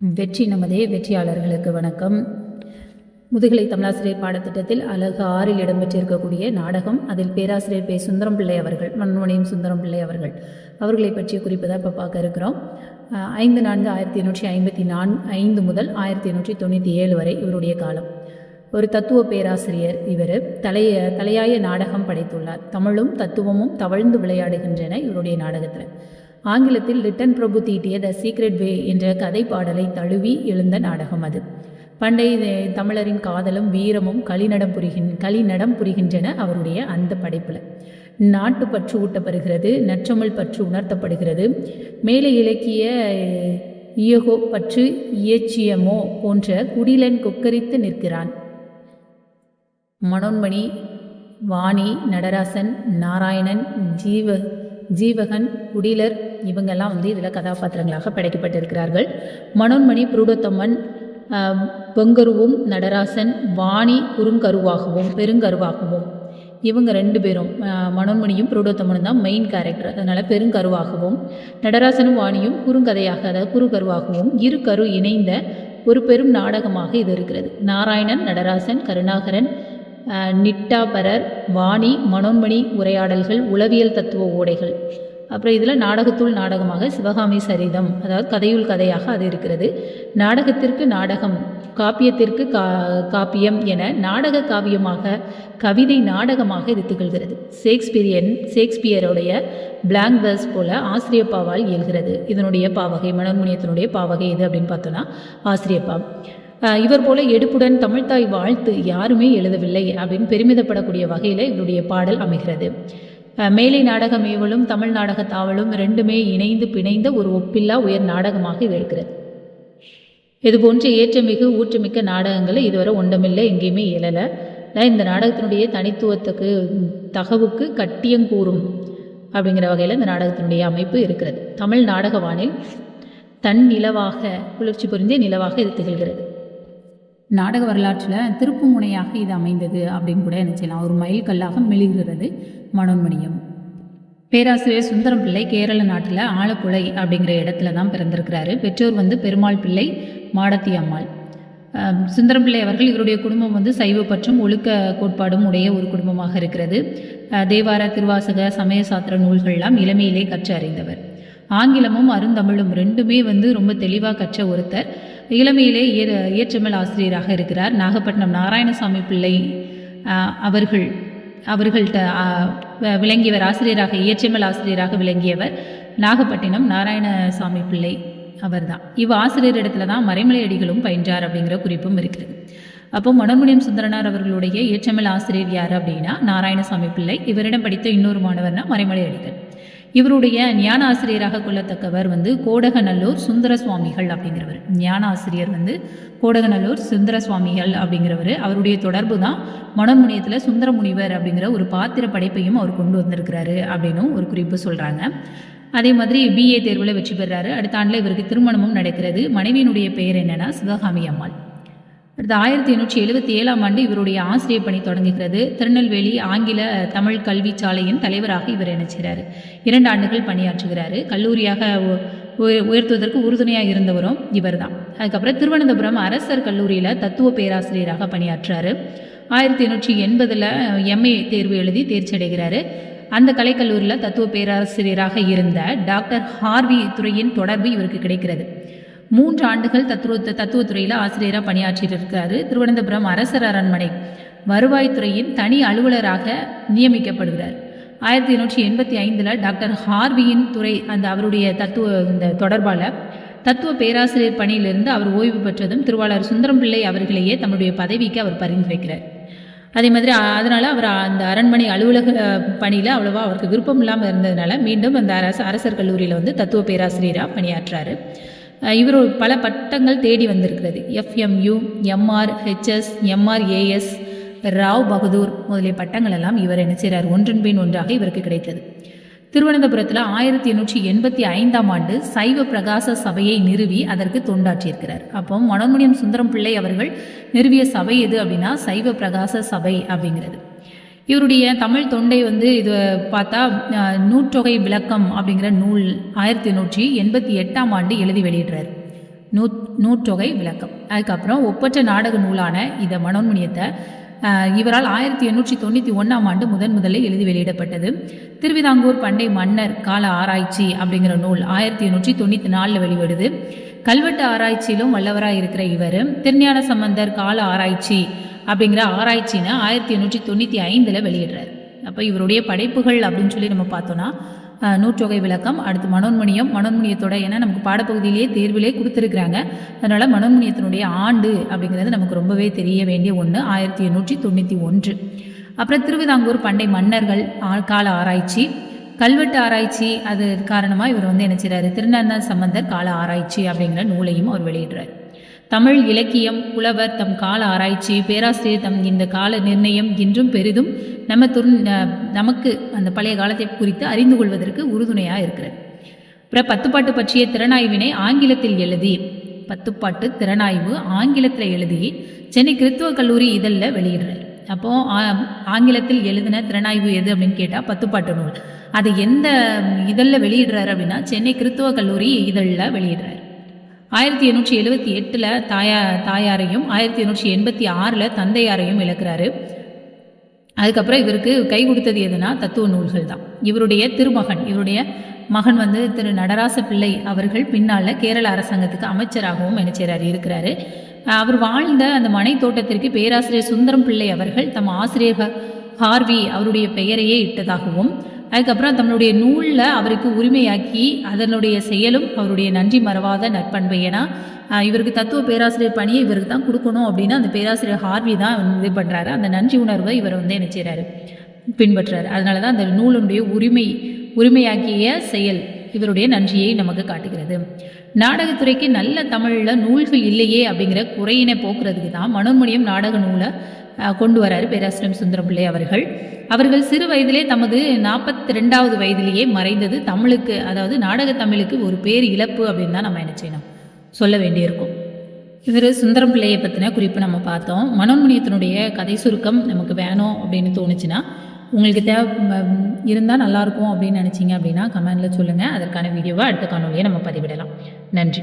வெற்றி நமதே வெற்றியாளர்களுக்கு வணக்கம். முதுகலை தமிழாசிரியர் பாடத்திட்டத்தில் அழகு ஆறில் இடம்பெற்றிருக்கக்கூடிய நாடகம். அதில் பேராசிரியர் பே சுந்தரம் பிள்ளை அவர்கள் மண்மணியும் சுந்தரம் பிள்ளை அவர்கள் அவர்களை பற்றிய குறிப்பு தான் இப்போ பார்க்க இருக்கிறோம். ஐந்து நான்கு ஆயிரத்தி எண்ணூற்றி ஐம்பத்தி நான் ஐந்து முதல் ஆயிரத்தி எண்ணூற்றி தொண்ணூற்றி ஏழு வரை இவருடைய காலம். ஒரு தத்துவ பேராசிரியர் இவர். தலைய தலையாய நாடகம் படைத்துள்ளார். தமிழும் தத்துவமும் தவழ்ந்து விளையாடுகின்றன இவருடைய நாடகத்தில். ஆங்கிலத்தில் ரிட்டன் பிரபு தீட்டிய த சீக்ரெட் வே என்ற கதை பாடலை தழுவி எழுந்த நாடகம் அது. பண்டைய தமிழரின் காதலும் வீரமும் களிநடம் புரிகின் களிநடம் புரிகின்றன அவருடைய அந்த படைப்பில். நாட்டு பற்று ஊட்டப்படுகிறது நற்றமிழ் பற்று உணர்த்தப்படுகிறது மேலே இலக்கிய இயகோ பற்று இயச்சியமோ போன்ற குடிலன் கொக்கரித்து நிற்கிறான். மனோன்மணி வாணி நடராசன் நாராயணன் ஜீவ ஜீவகன் குடிலர் இவங்கெல்லாம் வந்து இதில் கதாபாத்திரங்களாக படைக்கப்பட்டிருக்கிறார்கள். மனோன்மணி புருடோத்தம்மன் பொங்கருவும் நடராசன் வாணி குறுங்கருவாகவும் பெருங்கருவாகவும். இவங்க ரெண்டு பேரும் மனோன்மணியும் புருடோத்தமனும் தான் மெயின் கேரக்டர் அதனால் பெருங்கருவாகவும் நடராசனும் வாணியும் குறுங்கதையாக அதாவது குறுகருவாகவும் இரு கரு இணைந்த ஒரு பெரும் நாடகமாக இது இருக்கிறது. நாராயணன் நடராசன் கருணாகரன் நிட்டாபரர் வாணி மனோன்மணி உரையாடல்கள் உளவியல் தத்துவ ஓடைகள். அப்புறம் இதில் நாடகத்துள் நாடகமாக சிவகாமி சரிதம் அதாவது கதையுள் கதையாக அது இருக்கிறது. நாடகத்திற்கு நாடகம் காப்பியத்திற்கு கா காப்பியம் என நாடக காவியமாக கவிதை நாடகமாக இது திகழ்கிறது. ஷேக்ஸ்பியரியன் ஷேக்ஸ்பியருடைய பிளாங்க் பர்ஸ் போல ஆசிரியப்பாவால் இயல்கிறது. இதனுடைய பாவகை மனோன்முனியத்தினுடைய பாவகை எது அப்படின்னு பார்த்தோன்னா ஆசிரியப்பா இவர் போல எடுப்புடன் தமிழ்தாய் வாழ்த்து யாருமே எழுதவில்லை அப்படின்னு பெருமிதப்படக்கூடிய வகையில் இவருடைய பாடல் அமைகிறது. மேலை நாடகம் ஏவலும் தமிழ் நாடக தாவலும் ரெண்டுமே இணைந்து பிணைந்த ஒரு ஒப்பில்லா உயர் நாடகமாக இது இருக்கிறது இதுபோன்று ஏற்றமிகு ஊற்றமிக்க நாடகங்களை இதுவரை ஒன்றமில்லை எங்கேயுமே இயலலை. இந்த நாடகத்தினுடைய தனித்துவத்துக்கு தகவுக்கு கட்டியங்கூறும் அப்படிங்கிற வகையில் இந்த நாடகத்தினுடைய அமைப்பு இருக்கிறது. தமிழ் நாடகவானில் தன் நிலவாக குளிர்ச்சி புரிந்தே நிலவாக இது திகழ்கிறது. நாடக வரலாற்றில் திருப்பு முனையாக இது அமைந்தது அப்படின்னு கூட என்ன செய்யலாம் ஒரு மைல்கல்லாக மெழுகிறது மனோன்மணியம். பேராசிரியர் சுந்தரம் பிள்ளை கேரள நாட்டில் ஆலப்புழை அப்படிங்கிற இடத்துல தான் பிறந்திருக்கிறாரு. பெற்றோர் வந்து பெருமாள் பிள்ளை மாடத்தி அம்மாள். சுந்தரம் பிள்ளை அவர்கள் இவருடைய குடும்பம் வந்து சைவ பற்றும் ஒழுக்க கோட்பாடும் உடைய ஒரு குடும்பமாக இருக்கிறது. தேவார திருவாசக சமய சாத்திர நூல்கள்லாம் இளமையிலே கற்று அறிந்தவர். ஆங்கிலமும் அருந்தமிழும் ரெண்டுமே வந்து ரொம்ப தெளிவாக கற்ற ஒருத்தர். இளமையிலே இயற்றமிழ் ஆசிரியராக இருக்கிறார். நாகப்பட்டினம் நாராயணசாமி பிள்ளை அவர்கள் அவர்கள்ட்ட விளங்கியவர் ஆசிரியராக இயற்றமிழ் ஆசிரியராக விளங்கியவர் நாகப்பட்டினம் நாராயணசாமி பிள்ளை அவர்தான். இவ் ஆசிரியர் இடத்துல தான் மறைமலை அடிகளும் பயின்றார் அப்படிங்கிற குறிப்பும் இருக்கிறது. அப்போ மனோன்மணியம் சுந்தரனார் அவர்களுடைய இயற்றமிழ் ஆசிரியர் யார் அப்படின்னா நாராயணசாமி பிள்ளை. இவரிடம் படித்த இன்னொரு மாணவர்னா மறைமலை அடிகள். இவருடைய ஞான ஆசிரியராக கொள்ளத்தக்கவர் வந்து கோடகநல்லூர் சுந்தர சுவாமிகள் அப்படிங்கிறவர். ஞான ஆசிரியர் வந்து கோடகநல்லூர் சுந்தர சுவாமிகள் அப்படிங்கிறவர். அவருடைய தொடர்பு தான் மனோன்முனியத்தில் சுந்தர முனிவர் அப்படிங்கிற ஒரு பாத்திர படைப்பையும் அவர் கொண்டு வந்திருக்கிறாரு அப்படின்னும் ஒரு குறிப்பு சொல்கிறாங்க அதே மாதிரி பிஏ தேர்வில் வெற்றி பெறாரு. அடுத்த ஆண்டில் இவருக்கு திருமணமும் நடக்கிறது. மனைவியினுடைய பெயர் என்னென்னா சிவகாமி அம்மாள். அடுத்து ஆயிரத்தி எண்ணூற்றி எழுபத்தி ஏழாம் ஆண்டு இவருடைய ஆசிரியர் பணி தொடங்குகிறது. திருநெல்வேலி ஆங்கில தமிழ் கல்வி சாலையின் தலைவராக இவர் இணைச்சார் இரண்டு ஆண்டுகள் பணியாற்றுகிறாரு. கல்லூரியாக உயர்த்துவதற்கு உறுதுணையாக இருந்தவரும் இவர்தான். அதுக்கப்புறம் திருவனந்தபுரம் அரசர் கல்லூரியில் தத்துவ பேராசிரியராக பணியாற்றுறாரு ஆயிரத்தி எண்ணூற்றி எண்பதில் எம்ஏ தேர்வு எழுதி தேர்ச்சி அடைகிறாரு அந்த கலைக்கல்லூரியில் தத்துவ பேராசிரியராக இருந்த டாக்டர் ஹார்வி துறையின் தொடர்பு இவருக்கு கிடைக்கிறது. மூன்று ஆண்டுகள் தத்துவ தத்துவத்துறையில் ஆசிரியராக பணியாற்றிட்டு இருக்காரு திருவனந்தபுரம் அரசர் அரண்மனை வருவாய்த்துறையின் தனி அலுவலராக நியமிக்கப்படுகிறார். ஆயிரத்தி எண்ணூற்றி எண்பத்தி ஐந்தில் டாக்டர் ஹார்வியின் துறை அந்த அவருடைய தத்துவ இந்த தொடர்பால் தத்துவ பேராசிரியர் பணியிலிருந்து அவர் ஓய்வு பெற்றதும் திருவாளர் சுந்தரம் பிள்ளை அவர்களையே தம்முடைய பதவிக்கு அவர் பரிந்துரைக்கிறார் அதே மாதிரி அதனால் அவர் அந்த அரண்மனை அலுவலக பணியில் அவ்வளோவா அவருக்கு விருப்பம் இல்லாமல் இருந்ததுனால மீண்டும் அந்த அரசு அரசர் கல்லூரியில் வந்து தத்துவ பேராசிரியராக பணியாற்றுறாரு இவர் பல பட்டங்கள் தேடி வந்திருக்கிறது. FMU MR HS MRAS Rao Bahadur முதலிய பட்டங்கள் எல்லாம் இவர் என்ன செய்கிறார் ஒன்றன் பின் ஒன்றாக இவருக்கு கிடைத்தது. திருவனந்தபுரத்தில் ஆயிரத்தி எண்ணூற்றி எண்பத்தி ஐந்தாம் ஆண்டு சைவ பிரகாச சபையை நிறுவி அதற்கு தொண்டாற்றியிருக்கிறார். அப்போ மனோன்மணியம் சுந்தரம் பிள்ளை அவர்கள் நிறுவிய சபை எது அப்படின்னா சைவ பிரகாச சபை அப்படிங்கிறது. இவருடைய தமிழ் தொண்டை வந்து இது பார்த்தா நூற்றொகை விளக்கம் அப்படிங்கிற நூல் ஆயிரத்தி எண்ணூற்றி எண்பத்தி எட்டாம் ஆண்டு எழுதி வெளியிடுறார். நூ நூற்றொகை விளக்கம். அதுக்கப்புறம் ஒப்பற்ற நாடக நூலான இந்த மனோன்மணியத்தை இவரால் ஆயிரத்தி எண்ணூற்றி தொண்ணூற்றி ஒன்றாம் ஆண்டு முதன் முதலில் எழுதி வெளியிடப்பட்டது. திருவிதாங்கூர் பண்டை மன்னர் கால ஆராய்ச்சி அப்படிங்கிற நூல் ஆயிரத்தி எண்ணூற்றி தொண்ணூற்றி நாலில் வெளியிடுது கல்வெட்டு ஆராய்ச்சியிலும் வல்லவராக இருக்கிற இவர். திருஞான சம்பந்தர் கால ஆராய்ச்சி அப்படிங்கிற ஆராய்ச்சின்னு ஆயிரத்தி எண்ணூற்றி தொண்ணூற்றி ஐந்தில் வெளியிடுறாரு. அப்போ இவருடைய படைப்புகள் அப்படின்னு சொல்லி நம்ம பார்த்தோன்னா நூற்றொகை விளக்கம் அடுத்து மனோன்மணியம் மனோன்மணியத்தோட ஏன்னா நமக்கு பாடப்பகுதியிலேயே தேர்விலே கொடுத்துருக்குறாங்க. அதனால் மனோன்மணியத்தினுடைய ஆண்டு அப்படிங்கிறது நமக்கு ரொம்பவே தெரிய வேண்டிய ஒன்று ஆயிரத்தி எண்ணூற்றி தொண்ணூற்றி ஒன்று. அப்புறம் திருவிதாங்கூர் பண்டை மன்னர்கள் கால ஆராய்ச்சி. கல்வெட்டு ஆராய்ச்சி அது காரணமாக இவர் வந்து என்ன செய்றாரு? திருநந்தன் சம்பந்தர் கால ஆராய்ச்சி அப்படிங்கிற நூலையும் அவர் வெளியிடுறார். தமிழ் இலக்கியம் புலவர் தம் கால ஆராய்ச்சி பேராசிரியர் தம் இந்த கால நிர்ணயம் இன்றும் பெரிதும் நம்ம துர் நமக்கு அந்த பழைய காலத்தை குறித்து அறிந்து கொள்வதற்கு உறுதுணையாக இருக்கிறது. அப்புறம் பத்துப்பாட்டு பற்றிய திறனாய்வினை ஆங்கிலத்தில் எழுதி பத்துப்பாட்டு திறனாய்வு ஆங்கிலத்தில் எழுதி சென்னை கிறித்துவ கல்லூரி இதழில் வெளியிடுறார். அப்போ ஆங்கிலத்தில் எழுதின திறனாய்வு எது அப்படின்னு கேட்டால் பத்துப்பாட்டு நூல். அது எந்த இதழில் வெளியிடுறாரு அப்படின்னா சென்னை கிறித்துவ கல்லூரி இதழில் வெளியிடுறார். ஆயிரத்தி எண்ணூற்றி எழுபத்தி எட்டில் தாயா தாயாரையும் ஆயிரத்தி எண்ணூற்றி எண்பத்தி ஆறில் தந்தையாரையும் இழக்கிறாரு. அதுக்கப்புறம் இவருக்கு கை கொடுத்தது எதுனா தத்துவ நூல்கள் தான். இவருடைய திருமகன் இவருடைய மகன் வந்து திரு நடராச பிள்ளை அவர்கள் பின்னால் கேரள அரசாங்கத்துக்கு அமைச்சராகவும் என்ன செய்றாரு இருக்கிறாரு. அவர் வாழ்ந்த அந்த மனை தோட்டத்திற்கு பேராசிரியர் சுந்தரம் பிள்ளை அவர்கள் தம் ஆசிரியர் ஹார்வி அவருடைய பெயரையே இட்டதாகவும் அதுக்கப்புறம் தம்முடைய நூலில் அவருக்கு உரிமையாக்கி அதனுடைய செயலும் அவருடைய நன்றி மறவாத நற்பண்பு. ஏன்னா இவருக்கு தத்துவ பேராசிரியர் பணியை இவருக்கு தான் கொடுக்கணும் அப்படின்னு அந்த பேராசிரியர் ஹார்வி தான் இது பண்ணுறாரு அந்த நன்றி உணர்வை இவர் வந்து என்ன செய்கிறாரு பின்பற்றுறாரு அதனால தான் அந்த நூலினுடைய உரிமை உரிமையாக்கிய செயல் இவருடைய நன்றியை நமக்கு காட்டுகிறது. நாடகத்துறைக்கு நல்ல தமிழில் நூல்கள் இல்லையே அப்படிங்கிற குறையினை போக்குறதுக்கு தான் மனோமணியம் நாடக நூலை கொண்டு வராரு பேராசிரியம் சுந்தரம் பிள்ளை அவர்கள். அவர்கள் சிறு வயதிலே தமது நாற்பத்தி ரெண்டாவது வயதிலேயே மறைந்தது. தமிழுக்கு அதாவது நாடக தமிழுக்கு ஒரு பேர் இழப்பு அப்படின்னு தான் நம்ம என்ன செய்யணும்? சொல்ல வேண்டியிருக்கும். இவர் சுந்தரம் பிள்ளையை பற்றின குறிப்பு நம்ம பார்த்தோம். மனோன்மணியத்தினுடைய கதை சுருக்கம் நமக்கு வேணும் அப்படின்னு தோணுச்சுன்னா உங்களுக்கு தேவை இருந்தால் நல்லாயிருக்கும் அப்படின்னு நினச்சிங்க அப்படின்னா கமெண்டில் சொல்லுங்கள் அதற்கான வீடியோவை அடுத்த காணொலியை நம்ம பதிவிடலாம். நன்றி.